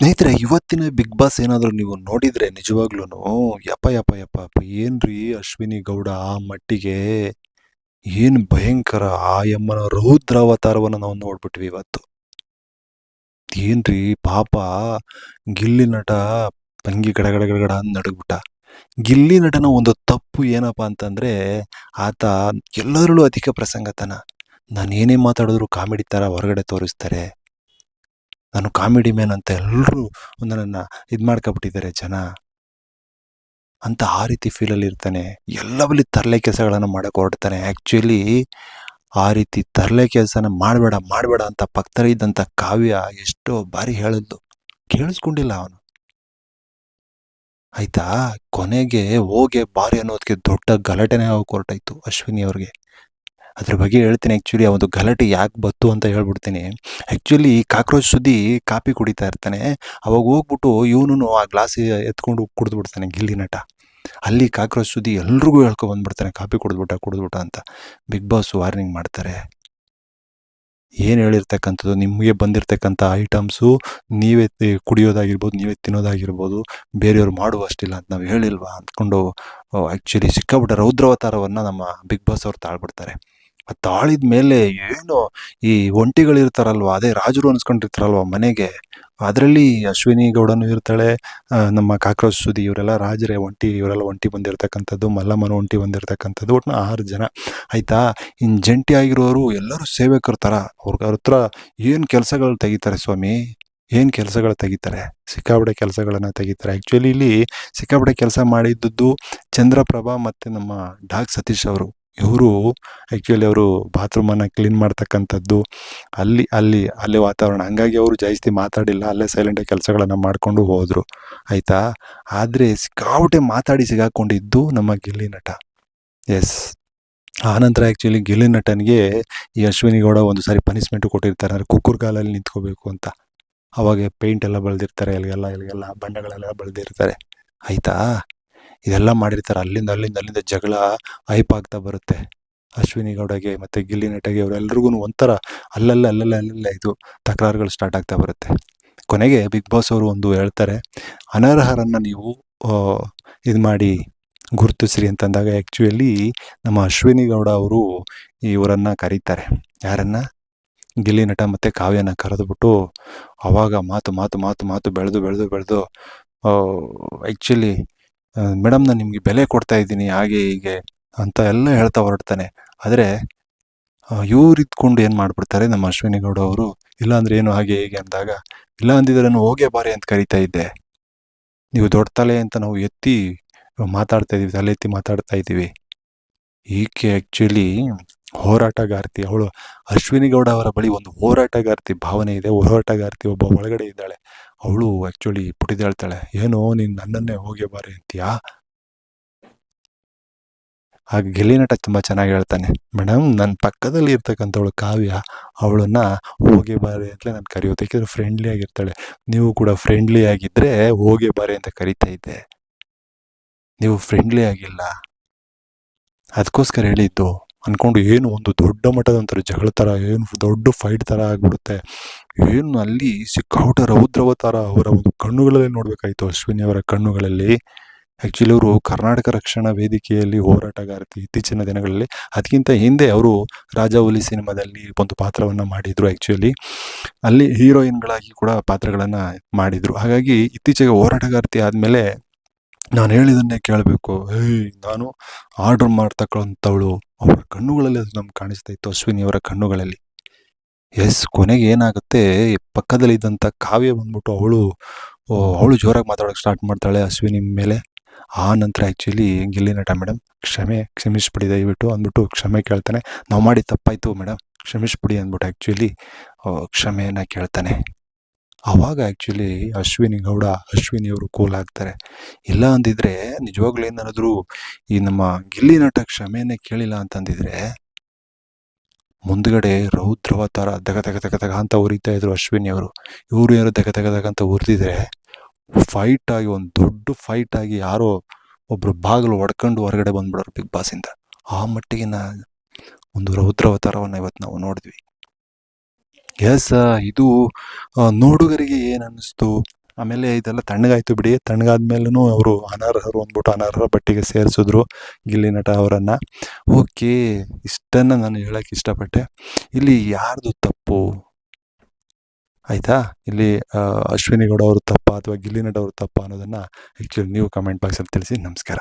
ಸ್ನೇಹಿತರೆ, ಇವತ್ತಿನ big boss ಏನಾದರೂ ನೀವು ನೋಡಿದರೆ ನಿಜವಾಗ್ಲೂ ಯಪ್ಪ ಯಪ್ಪ ಯಪ್ಪ ಯಪ್ಪ ಏನ್ರಿ ಅಶ್ವಿನಿ ಗೌಡ ಆ ಮಟ್ಟಿಗೆ? ಏನು ಭಯಂಕರ ಆ ಯಮ್ಮನ ರೌದ್ರಾವತಾರವನ್ನು ನಾವು ನೋಡ್ಬಿಟ್ವಿ ಇವತ್ತು. ಏನ್ರಿ ಪಾಪ, ಗಿಲ್ಲಿ ನಟ ತಂಗಿ ಗಡಗಡ ಗಡಗಡ ಗಡ ಗಡ ಅಂತ ನಡಗ್ಬಿಟ್ಟ. ಗಿಲ್ಲಿ ನಟನ ಒಂದು ತಪ್ಪು ಏನಪ್ಪ ಅಂತಂದ್ರೆ, ಆತ ಎಲ್ಲರಲ್ಲೂ ಅಧಿಕ ಪ್ರಸಂಗತನ. ನಾನು ಏನೇ ಮಾತಾಡಿದ್ರು ಕಾಮಿಡಿ ಥರ ಹೊರಗಡೆ ತೋರಿಸ್ತಾರೆ. ನಾನು ಕಾಮಿಡಿ ಮ್ಯಾನ್ ಅಂತ ಎಲ್ಲರೂ ನನ್ನನ್ನು ಇದು ಮಾಡ್ಕೊಬಿಟ್ಟಿದ್ದಾರೆ ಜನ. ಅಂತ ಆ ರೀತಿ ಫೀಲಲ್ಲಿ ಇರ್ತಾನೆ. ಎಲ್ಲವಲ್ಲಿ ತರಲೆ ಕೆಲಸಗಳನ್ನು ಮಾಡೋಕೆ ಹೊರಡ್ತಾನೆ. ಆ್ಯಕ್ಚುಲಿ ಆ ರೀತಿ ತರಲೆ ಕೆಲಸನ ಮಾಡಬೇಡ ಮಾಡಬೇಡ ಅಂತ ಪಕ್ಕದಲ್ಲಿದ್ದಂಥ ಕಾವ್ಯ ಎಷ್ಟೋ ಬಾರಿ ಹೇಳಿದ್ದು. ಕೇಳಿಸ್ಕೊಂಡಿಲ್ಲ ಅವನು. ಆಯಿತಾ? ಕೊನೆಗೆ ಹೋಗೆ ಬಾರಿ ಅನ್ನೋದಕ್ಕೆ ದೊಡ್ಡ ಗಲಾಟೆನೇ ಹೋಗಿ ಹೊರಟಾಯ್ತು ಅಶ್ವಿನಿ ಅವ್ರಿಗೆ. ಅದ್ರ ಬಗ್ಗೆ ಹೇಳ್ತೀನಿ ಆ್ಯಕ್ಚುಲಿ ಆ ಒಂದು ಗಲಾಟೆ ಯಾಕೆ ಬತ್ತು ಅಂತ ಹೇಳ್ಬಿಡ್ತೀನಿ. ಆ್ಯಕ್ಚುಲಿ ಕಾಕ್ರೋಚ್ ಸುದ್ದಿ ಕಾಪಿ ಕುಡಿತಾ ಇರ್ತಾನೆ. ಅವಾಗ ಹೋಗ್ಬಿಟ್ಟು ಇವನು ಆ ಗ್ಲಾಸ್ ಎತ್ಕೊಂಡು ಕುಡಿದು ಬಿಡ್ತಾನೆ ಗಿಲ್ಲಿ ನಟ. ಅಲ್ಲಿ ಕಾಕ್ರೋಚ್ ಸುದ್ದಿ ಎಲ್ರಿಗೂ ಹೇಳ್ಕೊಂಡು ಬಂದ್ಬಿಡ್ತಾನೆ, ಕಾಪಿ ಕುಡಿದ್ಬಿಟ್ಟ ಕುಡಿದ್ಬಿಟ್ಟ ಅಂತ. ಬಿಗ್ ಬಾಸ್ ವಾರ್ನಿಂಗ್ ಮಾಡ್ತಾರೆ. ಏನು ಹೇಳಿರ್ತಕ್ಕಂಥದ್ದು? ನಿಮಗೆ ಬಂದಿರತಕ್ಕಂಥ ಐಟಮ್ಸು ನೀವೇ ಕುಡಿಯೋದಾಗಿರ್ಬೋದು, ನೀವೇ ತಿನ್ನೋದಾಗಿರ್ಬೋದು, ಬೇರೆಯವ್ರು ಮಾಡುವಷ್ಟಿಲ್ಲ ಅಂತ ನಾವು ಹೇಳಿಲ್ವಾ? ಅಂದ್ಕೊಂಡು ಆ್ಯಕ್ಚುಲಿ ಸಿಕ್ಕಾಬಿಟ್ಟ ರೌದ್ರಾವತಾರವನ್ನು ನಮ್ಮ ಬಿಗ್ ಬಾಸ್ ಅವ್ರು ತಾಳ್ಬಿಡ್ತಾರೆ. ತಾಳಿದ ಮೇಲೆ ಏನು ಈ ಒಂಟಿಗಳಿರ್ತಾರಲ್ವ, ಅದೇ ರಾಜರು ಅನ್ಸ್ಕೊಂಡಿರ್ತಾರಲ್ವ ಮನೆಗೆ? ಅದರಲ್ಲಿ ಅಶ್ವಿನಿ ಗೌಡನು ಇರ್ತಾಳೆ ನಮ್ಮ ಕಾಕ್ರೋಚ್ ಸುದಿ ಇವರೆಲ್ಲ ರಾಜರೇ, ಒಂಟಿ, ಇವರೆಲ್ಲ ಒಂಟಿ ಬಂದಿರತಕ್ಕಂಥದ್ದು, ಮಲ್ಲಮ್ಮನ ಒಂಟಿ ಬಂದಿರತಕ್ಕಂಥದ್ದು, ಒಟ್ಟು ಆರು ಜನ. ಆಯ್ತಾ? ಇನ್ನು ಜಂಟಿ ಆಗಿರೋರು ಎಲ್ಲರೂ ಸೇವಕರ ಥರ ಅವ್ರ ಹತ್ರ ಏನು ಕೆಲಸಗಳು ತೆಗಿತಾರೆ ಸ್ವಾಮಿ? ಏನು ಕೆಲಸಗಳು ತೆಗಿತಾರೆ? ಸಿಕ್ಕಾಬಡೆ ಕೆಲಸಗಳನ್ನು ತೆಗಿತಾರೆ. ಆ್ಯಕ್ಚುಲಿ ಇಲ್ಲಿ ಸಿಕ್ಕಾಬಡೆ ಕೆಲಸ ಮಾಡಿದ್ದದ್ದು ಚಂದ್ರಪ್ರಭಾ ಮತ್ತು ನಮ್ಮ ಡಾಕ್ ಸತೀಶ್ ಅವರು. ಇವರು ಆ್ಯಕ್ಚುಲಿ ಅವರು ಬಾತ್ರೂಮನ್ನು ಕ್ಲೀನ್ ಮಾಡ್ತಕ್ಕಂಥದ್ದು, ಅಲ್ಲಿ ಅಲ್ಲಿ, ಅಲ್ಲೇ ವಾತಾವರಣ. ಹಂಗಾಗಿ ಅವರು ಜಾಸ್ತಿ ಮಾತಾಡಿಲ್ಲ, ಅಲ್ಲೇ ಸೈಲೆಂಟಾಗಿ ಕೆಲಸಗಳನ್ನು ಮಾಡಿಕೊಂಡು ಹೋದರು. ಆಯಿತಾ? ಆದರೆ ಸಿಕ್ಕಾಪಟ್ಟೆ ಮಾತಾಡಿ ಸಿಗಾಕೊಂಡಿದ್ದು ನಮ್ಮ ಗಿಲ್ಲಿ ನಟ. ಎಸ್ ಆನಂತರ ಆ್ಯಕ್ಚುಲಿ ಗಿಲ್ಲಿ ನಟನಿಗೆ ಈ ಅಶ್ವಿನಿ ಗೌಡ ಒಂದು ಸಾರಿ ಪನಿಷ್ಮೆಂಟು ಕೊಟ್ಟಿರ್ತಾರೆ. ಅಂದರೆ ಕುಕ್ಕುರ್ಗಾಲಲ್ಲಿ ನಿಂತ್ಕೋಬೇಕು ಅಂತ. ಅವಾಗ ಪೇಂಟ್ ಎಲ್ಲ ಬಳ್ದಿರ್ತಾರೆ ಇಲ್ಲಿಗೆಲ್ಲ ಇಲ್ಲಿಗೆಲ್ಲ ಬಣ್ಣಗಳೆಲ್ಲ ಬಳ್ದಿರ್ತಾರೆ. ಆಯಿತಾ? ಇದೆಲ್ಲ ಮಾಡಿರ್ತಾರೆ. ಅಲ್ಲಿಂದ ಅಲ್ಲಿಂದ ಅಲ್ಲಿಂದ ಜಗಳ ಹೈಪ್ ಆಗ್ತಾ ಬರುತ್ತೆ. ಅಶ್ವಿನಿ ಗೌಡಗೆ ಮತ್ತು ಗಿಲ್ಲಿ ನಟಗೆ ಅವರೆಲ್ರಿಗೂ ಒಂಥರ ಅಲ್ಲಲ್ಲ ಅಲ್ಲಲ್ಲ ಅಲ್ಲಲ್ಲ ಇದು ತಕರಾರುಗಳು ಸ್ಟಾರ್ಟ್ ಆಗ್ತಾ ಬರುತ್ತೆ. ಕೊನೆಗೆ ಬಿಗ್ ಬಾಸ್ ಅವರು ಒಂದು ಹೇಳ್ತಾರೆ, ಅನರ್ಹರನ್ನು ನೀವು ಇದು ಮಾಡಿ ಗುರುತಿಸ್ರಿ ಅಂತಂದಾಗ ಆ್ಯಕ್ಚುಲಿ ನಮ್ಮ ಅಶ್ವಿನಿ ಗೌಡ ಅವರು ಇವರನ್ನು ಕರೀತಾರೆ. ಯಾರನ್ನ? ಗಿಲ್ಲಿ ನಟ ಮತ್ತು ಕಾವ್ಯನ ಕರೆದುಬಿಟ್ಟು ಅವಾಗ ಮಾತು ಮಾತು ಮಾತು ಮಾತು ಬೆಳೆದು ಬೆಳೆದು ಬೆಳೆದು ಆ್ಯಕ್ಚುಲಿ ಮೇಡಮ್ ನಾನು ನಿಮಗೆ ಬೆಲೆ ಕೊಡ್ತಾ ಇದ್ದೀನಿ, ಹಾಗೆ ಹೀಗೆ ಅಂತ ಎಲ್ಲ ಹೇಳ್ತಾ ಹೊರಡ್ತಾನೆ. ಆದರೆ ಇವ್ರು ಇದ್ಕೊಂಡು ಏನು ಮಾಡ್ಬಿಡ್ತಾರೆ? ನಮ್ಮ ಅಶ್ವಿನಿ ಗೌಡ ಅವರು, ಇಲ್ಲ ಅಂದ್ರೆ ಏನು ಹಾಗೆ ಹೀಗೆ ಅಂದಾಗ, ಇಲ್ಲ ಅಂದಿದ್ರೆ ನಾನು ಹೋಗೇ ಬಾರಿ ಅಂತ ಕರಿತಾ ಇದ್ದೆ. ನೀವು ದೊಡ್ಡ ತಲೆ ಅಂತ ನಾವು ಎತ್ತಿ ಮಾತಾಡ್ತಾ ಇದೀವಿ, ತಲೆ ಎತ್ತಿ ಮಾತಾಡ್ತಾ ಇದ್ದೀವಿ ಈಕೆ ಆ್ಯಕ್ಚುಲಿ ಹೋರಾಟಗಾರ್ತಿ. ಅವಳು ಅಶ್ವಿನಿ ಗೌಡ ಅವರ ಬಳಿ ಒಂದು ಹೋರಾಟಗಾರ್ತಿ ಭಾವನೆ ಇದೆ. ಹೋರಾಟಗಾರ್ತಿ ಒಬ್ಬ ಒಳಗಡೆ ಇದ್ದಾಳೆ. ಅವಳು ಆ್ಯಕ್ಚುಲಿ ಪುಟಿದೇಳ್ತಾಳೆ ಏನೋ ನೀನು ನನ್ನನ್ನೇ ಹೋಗಿ ಬಾರಿ ಅಂತೀಯಾ? ಆ ನಟ ತುಂಬ ಚೆನ್ನಾಗಿ ಹೇಳ್ತಾನೆ ಮೇಡಮ್ ನನ್ನ ಪಕ್ಕದಲ್ಲಿ ಇರ್ತಕ್ಕಂಥವಳು ಕಾವ್ಯ, ಅವಳನ್ನ ಹೋಗಿ ಬಾರಿ ಅಂತಲೇ ನಾನು ಕರೆಯೋದು ಯಾಕೆಂದರೆ ಫ್ರೆಂಡ್ಲಿ ಆಗಿರ್ತಾಳೆ. ನೀವು ಕೂಡ ಫ್ರೆಂಡ್ಲಿ ಆಗಿದ್ದರೆ ಹೋಗಿ ಬಾರಿ ಅಂತ ಕರಿತಾ ಇದ್ದೆ. ನೀವು ಫ್ರೆಂಡ್ಲಿ ಆಗಿಲ್ಲ. ಅದಕ್ಕೋಸ್ಕರ ಹೇಳಿದ್ದು ಅಂದ್ಕೊಂಡು ಏನು ಒಂದು ದೊಡ್ಡ ಮಟ್ಟದ ಒಂಥರ ಜಗಳ ಥರ, ಏನು ದೊಡ್ಡ ಫೈಟ್ ಥರ ಆಗಿಬಿಡುತ್ತೆ. ಏನು ಅಲ್ಲಿ ಸಿಕ್ಕಾಟ ರೌದ್ರವತಾರ ಅವರ ಒಂದು ಕಣ್ಣುಗಳಲ್ಲಿ ನೋಡಬೇಕಾಯಿತು ಅಶ್ವಿನಿ ಅವರ ಕಣ್ಣುಗಳಲ್ಲಿ. ಆ್ಯಕ್ಚುಲಿ ಅವರು ಕರ್ನಾಟಕ ರಕ್ಷಣಾ ವೇದಿಕೆಯಲ್ಲಿ ಹೋರಾಟಗಾರತಿ ಇತ್ತೀಚಿನ ದಿನಗಳಲ್ಲಿ. ಅದಕ್ಕಿಂತ ಹಿಂದೆ ಅವರು ರಾಜಾಹುಲಿ ಸಿನಿಮಾದಲ್ಲಿ ಒಂದು ಪಾತ್ರವನ್ನು ಮಾಡಿದರು ಆ್ಯಕ್ಚುಲಿ ಅಲ್ಲಿ ಹೀರೋಯಿನ್ಗಳಾಗಿ ಕೂಡ ಪಾತ್ರಗಳನ್ನು ಮಾಡಿದರು. ಹಾಗಾಗಿ ಇತ್ತೀಚೆಗೆ ಹೋರಾಟಗಾರತಿ ಆದಮೇಲೆ ನಾನು ಹೇಳಿದನ್ನೇ ಕೇಳಬೇಕು. ಏಯ್, ನಾನು ಆರ್ಡರ್ ಮಾಡ್ತಕ್ಕಂಥವಳು. ಅವರ ಕಣ್ಣುಗಳಲ್ಲಿ ಅದು ನಮ್ಗೆ ಕಾಣಿಸ್ತಾ ಇತ್ತು ಅಶ್ವಿನಿ ಅವರ ಕಣ್ಣುಗಳಲ್ಲಿ. ಎಸ್, ಕೊನೆಗೆ ಏನಾಗುತ್ತೆ? ಪಕ್ಕದಲ್ಲಿದ್ದಂಥ ಕಾವ್ಯ ಬಂದ್ಬಿಟ್ಟು ಅವಳು ಅವಳು ಜೋರಾಗಿ ಮಾತಾಡೋಕ್ಕೆ ಸ್ಟಾರ್ಟ್ ಮಾಡ್ತಾಳೆ ಅಶ್ವಿನಿ ಮೇಲೆ. ಆ ನಂತರ ಆ್ಯಕ್ಚುಲಿ ಗಿಲ್ಲಿ ನಟ ಮೇಡಮ್ ಕ್ಷಮೆ ಕ್ಷಮಿಸ್ಬಿಡಿ ದಯವಿಟ್ಟು ಅಂದ್ಬಿಟ್ಟು ಕ್ಷಮೆ ಕೇಳ್ತಾನೆ. ನಾವು ಮಾಡಿ ತಪ್ಪಾಯಿತು ಮೇಡಮ್ ಕ್ಷಮಿಸ್ಬಿಡಿ ಅಂದ್ಬಿಟ್ಟು ಆ್ಯಕ್ಚುಲಿ ಕ್ಷಮೆಯನ್ನು ಕೇಳ್ತಾನೆ. ಆವಾಗ ಆ್ಯಕ್ಚುಲಿ ಅಶ್ವಿನಿ ಗೌಡ, ಅಶ್ವಿನಿ ಅವರು ಕೂಲ್ ಆಗ್ತಾರೆ. ಇಲ್ಲ ಅಂದಿದ್ರೆ, ನಿಜವಾಗ್ಲೂ ಏನಾದ್ರು ಈ ನಮ್ಮ ಗಿಲ್ಲಿ ನಟ ಕ್ಷಮೆಯನ್ನೇ ಕೇಳಿಲ್ಲ ಅಂತಂದಿದ್ರೆ ಮುಂದ್ಗಡೆ ರೌದ್ರವತಾರ ದಗ ದಗ ದಗ ದಗ ಅಂತ ಉರಿತಾ ಇದ್ರು ಅಶ್ವಿನಿ ಅವರು. ಇವರು ಯಾರು ದಗ ದಗ ದಗ ಅಂತ ಉರಿದಿದ್ರೆ ಫೈಟ್ ಆಗಿ ಒಂದು ದೊಡ್ಡ ಫೈಟ್ ಆಗಿ ಯಾರೋ ಒಬ್ರು ಬಾಗಿಲು ಒಡ್ಕೊಂಡು ಹೊರಗಡೆ ಬಂದ್ಬಿಡೋರು ಬಿಗ್ ಬಾಸಿಂದ ಆ ಮಟ್ಟಿಗಿನ ಒಂದು ರೌದ್ರವತಾರವನ್ನು ಇವತ್ತು ನಾವು ನೋಡಿದ್ವಿ. ಎಸ್ ಇದು ನೋಡುಗರಿಗೆ ಏನು ಅನ್ನಿಸ್ತು ಆಮೇಲೆ ಇದೆಲ್ಲ ತಣ್ಣಗಾಯ್ತು ಬಿಡಿ. ತಣ್ಣಗಾದ್ಮೇಲೂ ಅವರು ಅನರ್ಹರು ಅಂದ್ಬಿಟ್ಟು ಅನರ್ಹ ಪಟ್ಟಿಗೆ ಸೇರಿಸಿದ್ರು ಗಿಲ್ಲಿ ನಟ ಅವರನ್ನು. ಓಕೆ, ಇಷ್ಟನ್ನು ನಾನು ಹೇಳೋಕ್ಕೆ ಇಷ್ಟಪಟ್ಟೆ. ಇಲ್ಲಿ ಯಾರ್ದು ತಪ್ಪು? ಆಯಿತಾ? ಇಲ್ಲಿ ಅಶ್ವಿನಿ ಗೌಡ ಅವರು ತಪ್ಪ ಅಥವಾ ಗಿಲ್ಲಿ ನಟ ಅವರು ತಪ್ಪ ಅನ್ನೋದನ್ನು ಆ್ಯಕ್ಚುಲಿ ನೀವು ಕಮೆಂಟ್ ಬಾಕ್ಸಲ್ಲಿ ತಿಳಿಸಿ. ನಮಸ್ಕಾರ.